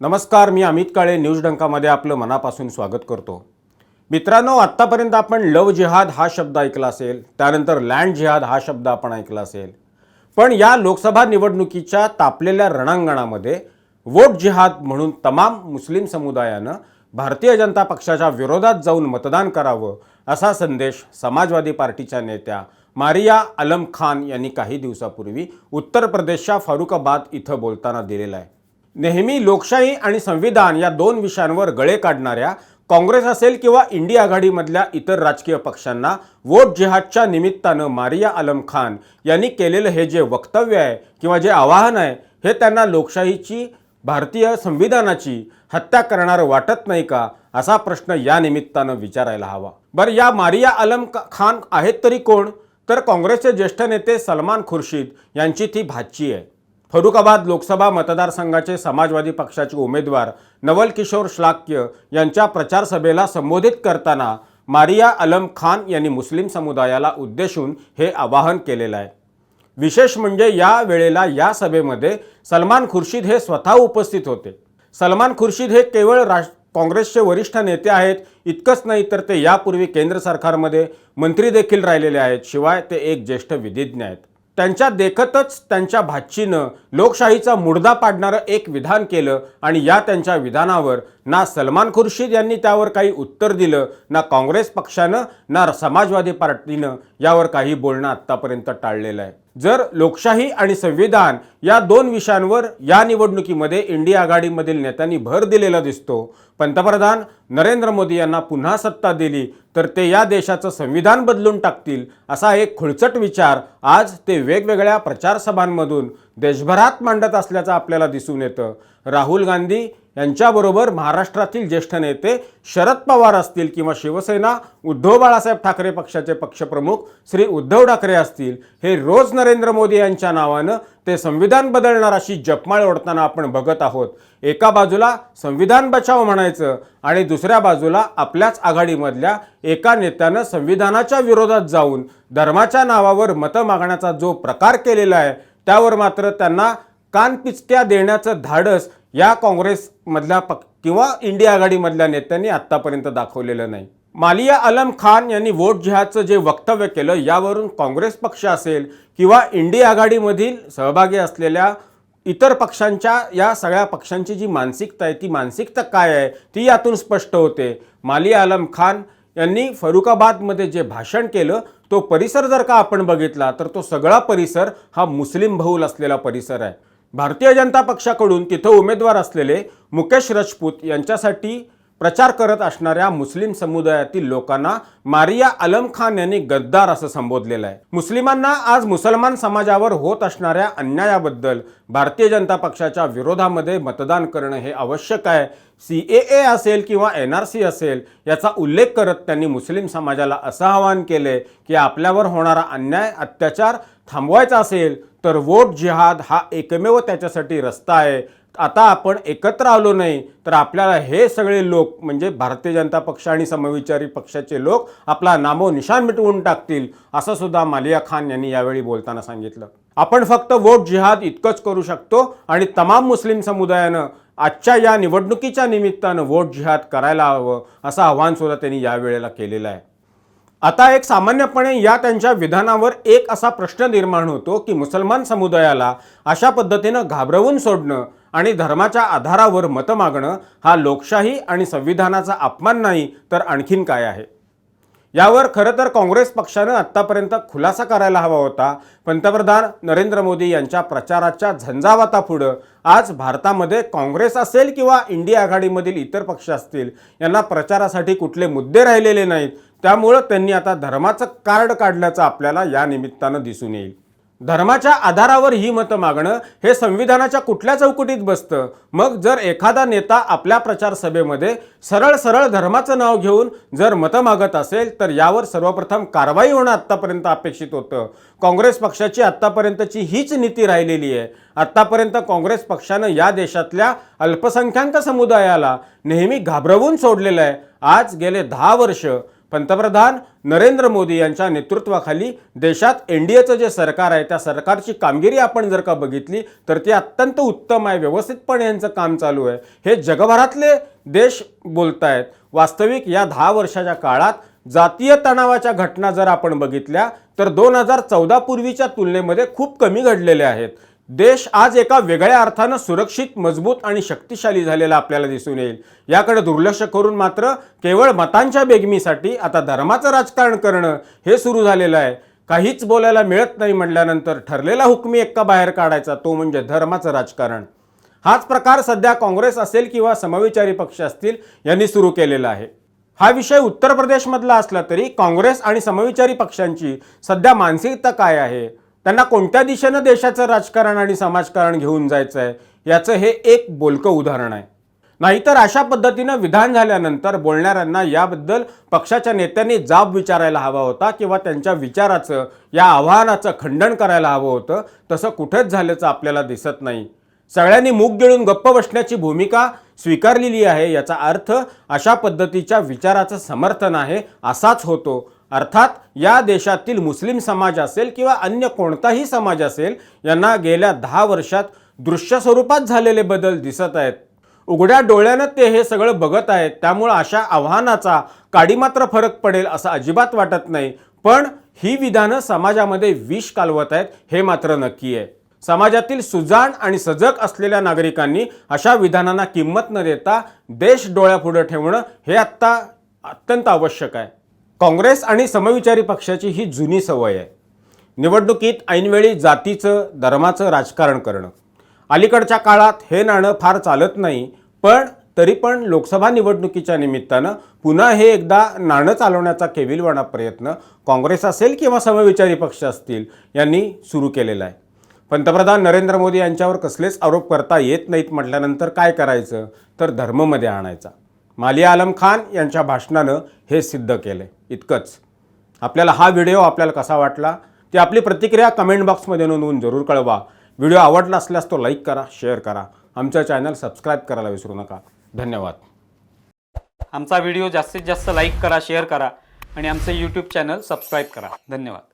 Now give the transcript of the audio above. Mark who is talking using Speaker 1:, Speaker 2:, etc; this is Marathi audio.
Speaker 1: नमस्कार मी अमित काळे न्यूज डंकामध्ये आपलं मनापासून स्वागत करतो. मित्रांनो आत्तापर्यंत आपण लव जिहाद हा शब्द ऐकला असेल त्यानंतर लँड जिहाद हा शब्द आपण ऐकला असेल. पण या लोकसभा निवडणुकीच्या तापलेल्या रणांगणामध्ये वोट जिहाद म्हणून तमाम मुस्लिम समुदायानं भारतीय जनता पक्षाच्या विरोधात जाऊन मतदान करावं असा संदेश समाजवादी पार्टीच्या नेत्या मारिया आलम खान यांनी काही दिवसापूर्वी उत्तर प्रदेशच्या फारुखाबाद इथं बोलताना दिलेला आहे. नेहमी लोकशाही आणि संविधान या दोन विषयांवर गळे काढणाऱ्या काँग्रेस असेल किंवा इंडिया आघाडीमधल्या इतर राजकीय पक्षांना वोट जिहादच्या निमित्तानं मारिया आलम खान यांनी केलेलं हे जे वक्तव्य आहे किंवा जे आवाहन आहे हे त्यांना लोकशाहीची भारतीय संविधानाची हत्या करणारं वाटत नाही का? असा प्रश्न या निमित्तानं विचारायला हवा. बरं या मारिया आलम खान आहेत तरी कोण? तर काँग्रेसचे ज्येष्ठ नेते सलमान खुर्शीद यांची ती भाची आहे. फरुखाबाद लोकसभा मतदारसंघाचे समाजवादी पक्षाचे उमेदवार नवल किशोर श्लाक्य यांच्या प्रचारसभेला संबोधित करताना मारिया अलम खान यांनी मुस्लिम समुदायाला उद्देशून हे आवाहन केलेलं आहे. विशेष म्हणजे या वेळेला या सभेमध्ये सलमान खुर्शीद हे स्वतः उपस्थित होते. सलमान खुर्शीद हे केवळ राज काँग्रेसचे वरिष्ठ नेते आहेत इतकंच नाही तर ते यापूर्वी केंद्र सरकारमध्ये मंत्री देखील राहिलेले आहेत शिवाय ते एक ज्येष्ठ विधिज्ञ आहेत. त्यांच्या देखतच त्यांच्या भाचीनं लोकशाहीचा मुडदा पाडणारं एक विधान केलं आणि या त्यांच्या विधानावर ना सलमान खुर्शीद यांनी त्यावर काही उत्तर दिलं ना काँग्रेस पक्षानं ना समाजवादी पार्टीनं यावर काही बोलणं आत्तापर्यंत टाळलेलं आहे. जर लोकशाही आणि संविधान या दोन विषयांवर या निवडणुकीमध्ये इंडिया आघाडीमधील नेत्यांनी भर दिलेला दिसतो. पंतप्रधान नरेंद्र मोदी यांना पुन्हा सत्ता दिली तर ते या देशाचं संविधान बदलून टाकतील असा एक खुळचट विचार आज ते वेगवेगळ्या प्रचारसभांमधून देशभरात मांडत असल्याचं आपल्याला दिसून येतं. राहुल गांधी यांच्याबरोबर महाराष्ट्रातील ज्येष्ठ नेते शरद पवार असतील किंवा शिवसेना उद्धव बाळासाहेब ठाकरे पक्षाचे पक्षप्रमुख श्री उद्धव ठाकरे असतील हे रोज नरेंद्र मोदी यांच्या नावानं ते संविधान बदलणार अशी जपमाळ ओढताना आपण बघत आहोत. एका बाजूला संविधान बचाव म्हणायचं आणि दुसऱ्या बाजूला आपल्याच आघाडीमधल्या एका नेत्यानं संविधानाच्या विरोधात जाऊन धर्माच्या नावावर मतं मागण्याचा जो प्रकार केलेला आहे त्यावर मात्र त्यांना कानपिचक्या देण्याचं धाडस या काँग्रेसमधल्या पक् किंवा इंडिया आघाडीमधल्या नेत्यांनी आत्तापर्यंत दाखवलेलं नाही. मालिया अलम खान यांनी वोट जिहादचं जे वक्तव्य केलं यावरून काँग्रेस पक्ष असेल किंवा इंडिया आघाडीमधील सहभागी असलेल्या इतर पक्षांच्या या सगळ्या पक्षांची जी मानसिकता आहे ती मानसिकता काय आहे ती यातून स्पष्ट होते. मालिया आलम खान यांनी फरुखाबादमध्ये जे भाषण केलं तो परिसर जर का आपण बघितला तर तो सगळा परिसर हा मुस्लिम बहुल असलेला परिसर आहे. भारतीय जनता पक्षाकडून तिथं उमेदवार असलेले मुकेश राजपूत यांच्यासाठी प्रचार करत असणाऱ्या मुस्लिम समुदायातील लोकांना मारिया अलम खान यांनी गद्दार असं संबोधलेलं आहे. मुस्लिमांना आज मुसलमान समाजावर होत असणाऱ्या अन्यायाबद्दल भारतीय जनता पक्षाच्या विरोधामध्ये मतदान करणं हे आवश्यक आहे. सी ए ए असेल किंवा एन आर सी असेल याचा उल्लेख करत त्यांनी मुस्लिम समाजाला असं आवाहन केले की आपल्यावर होणारा अन्याय अत्याचार थांबवायचा असेल तर वोट जिहाद हा एकमेव त्याच्यासाठी रस्ता आहे. आता आपण एकत्र आलो नाही तर आपल्याला हे सगळे लोक म्हणजे भारतीय जनता पक्ष आणि समविचारी पक्षाचे लोक आपला नामो निशान मिटवून टाकतील असं सुद्धा मालिया खान यांनी यावेळी बोलताना सांगितलं. आपण फक्त वोट जिहाद इतकंच करू शकतो आणि तमाम मुस्लिम समुदायानं आजच्या या निवडणुकीच्या निमित्तानं वोट जिहाद करायला हवं असं आव्हान सुद्धा त्यांनी यावेळेला केलेलं आहे. आता एक सामान्यपणे या त्यांच्या विधानावर एक असा प्रश्न निर्माण होतो की मुसलमान समुदायाला अशा पद्धतीनं घाबरवून सोडणं आणि धर्माच्या आधारावर मतं मागणं हा लोकशाही आणि संविधानाचा अपमान नाही तर आणखीन काय आहे? यावर खरं तर काँग्रेस पक्षानं आत्तापर्यंत खुलासा करायला हवा होता. पंतप्रधान नरेंद्र मोदी यांच्या प्रचाराच्या झंझावातापुढं आज भारतामध्ये काँग्रेस असेल किंवा इंडिया आघाडीमधील इतर पक्ष असतील यांना प्रचारासाठी कुठले मुद्दे राहिलेले नाहीत. त्यामुळं त्यांनी आता धर्माचं कार्ड काढल्याचं आपल्याला या निमित्तानं दिसून येईल. धर्माच्या आधारावर ही मतं मागणं हे संविधानाच्या कुठल्या चौकटीत बसतं? मग जर एखादा नेता आपल्या प्रचार सभेमध्ये सरळ सरळ धर्माचं नाव घेऊन जर मतं मागत असेल तर यावर सर्वप्रथम कारवाई होणं आत्तापर्यंत अपेक्षित होतं. काँग्रेस पक्षाची आत्तापर्यंतची हीच नीती राहिलेली आहे. आत्तापर्यंत काँग्रेस पक्षानं या देशातल्या अल्पसंख्याक समुदायाला नेहमी घाबरवून सोडलेलं आहे. आज गेले दहा वर्ष पंतप्रधान नरेंद्र मोदी यांच्या नेतृत्वाखाली देशात एन डी एचं जे सरकार आहे त्या सरकारची कामगिरी आपण जर का बघितली तर ती अत्यंत उत्तम आहे व्यवस्थितपणे यांचं काम चालू आहे. हे जगभरातले देश बोलत आहेत वास्तविक या दहा वर्षाच्या काळात जातीय तणावाच्या घटना जर आपण बघितल्या तर दोन हजार चौदा पूर्वीच्या तुलनेमध्ये खूप कमी घडलेल्या आहेत. देश आज एका वेगळ्या अर्थानं सुरक्षित मजबूत आणि शक्तिशाली झालेला आपल्याला दिसून येईल. याकडे दुर्लक्ष करून मात्र केवळ मतांच्या बेगमीसाठी आता धर्माचं राजकारण करणं हे सुरू झालेलं आहे. काहीच बोलायला मिळत नाही म्हटल्यानंतर ठरलेला हुकमी एक्का बाहेर काढायचा तो म्हणजे धर्माचं राजकारण. हाच प्रकार सध्या काँग्रेस असेल किंवा समविचारी पक्ष असतील यांनी सुरू केलेला आहे. हा विषय उत्तर प्रदेशमधला असला तरी काँग्रेस आणि समविचारी पक्षांची सध्या मानसिकता काय आहे? त्यांना कोणत्या दिशेनं देशाचं राजकारण आणि समाजकारण घेऊन जायचं आहे याचं हे एक बोलकं उदाहरण आहे. नाहीतर अशा पद्धतीनं विधान झाल्यानंतर बोलणाऱ्यांना याबद्दल पक्षाच्या नेत्यांनी जाब विचारायला हवा होता किंवा त्यांच्या विचाराचं या आव्हानाचं खंडन करायला हवं होतं तसं कुठेच झाल्याचं आपल्याला दिसत नाही. सगळ्यांनी मूग गिळून गप्प बसण्याची भूमिका स्वीकारलेली आहे याचा अर्थ अशा पद्धतीच्या विचाराचं समर्थन आहे असाच होतो. अर्थात या देशातील मुस्लिम समाज असेल किंवा अन्य कोणताही समाज असेल यांना गेल्या दहा वर्षात दृश्य स्वरूपात झालेले बदल दिसत आहेत. उघड्या डोळ्यानं ते हे सगळं बघत आहेत. त्यामुळं अशा आव्हानाचा काडी मात्र फरक पडेल असं अजिबात वाटत नाही. पण ही विधानं समाजामध्ये विष कालवत आहेत हे मात्र नक्की आहे. समाजातील सुजाण आणि सजग असलेल्या नागरिकांनी अशा विधानांना किंमत न देता देश डोळ्यापुढं ठेवणं हे आत्ता अत्यंत आवश्यक आहे. काँग्रेस आणि समविचारी पक्षाची ही जुनी सवय आहे. निवडणुकीत ऐनवेळी जातीचं धर्माचं राजकारण करणं. अलीकडच्या काळात हे नाणं फार चालत नाही पण तरी पण लोकसभा निवडणुकीच्या निमित्तानं पुन्हा हे एकदा नाणं चालवण्याचा केविलवाणा प्रयत्न काँग्रेस असेल किंवा समविचारी पक्ष असतील यांनी सुरू केलेला आहे. पंतप्रधान नरेंद्र मोदी यांच्यावर कसलेच आरोप करता येत नाहीत म्हटल्यानंतर काय करायचं? तर धर्ममध्ये आणायचा. मालिया आलम खान यांच्या भाषणानं हे सिद्ध केलं. इतकंच. आपल्याला हा व्हिडिओ आपल्याला कसा वाटला? ती आपली प्रतिक्रिया कमेंट बॉक्समध्ये नोंदवून जरूर कळवा. व्हिडिओ आवडला असल्यास तो लाईक करा शेअर करा. आमचं चॅनल सबस्क्राईब करायला विसरू नका. धन्यवाद.
Speaker 2: आमचा व्हिडिओ जास्तीत जास्त लाईक करा शेअर करा आणि आमचं यूट्यूब चॅनल सबस्क्राईब करा. धन्यवाद.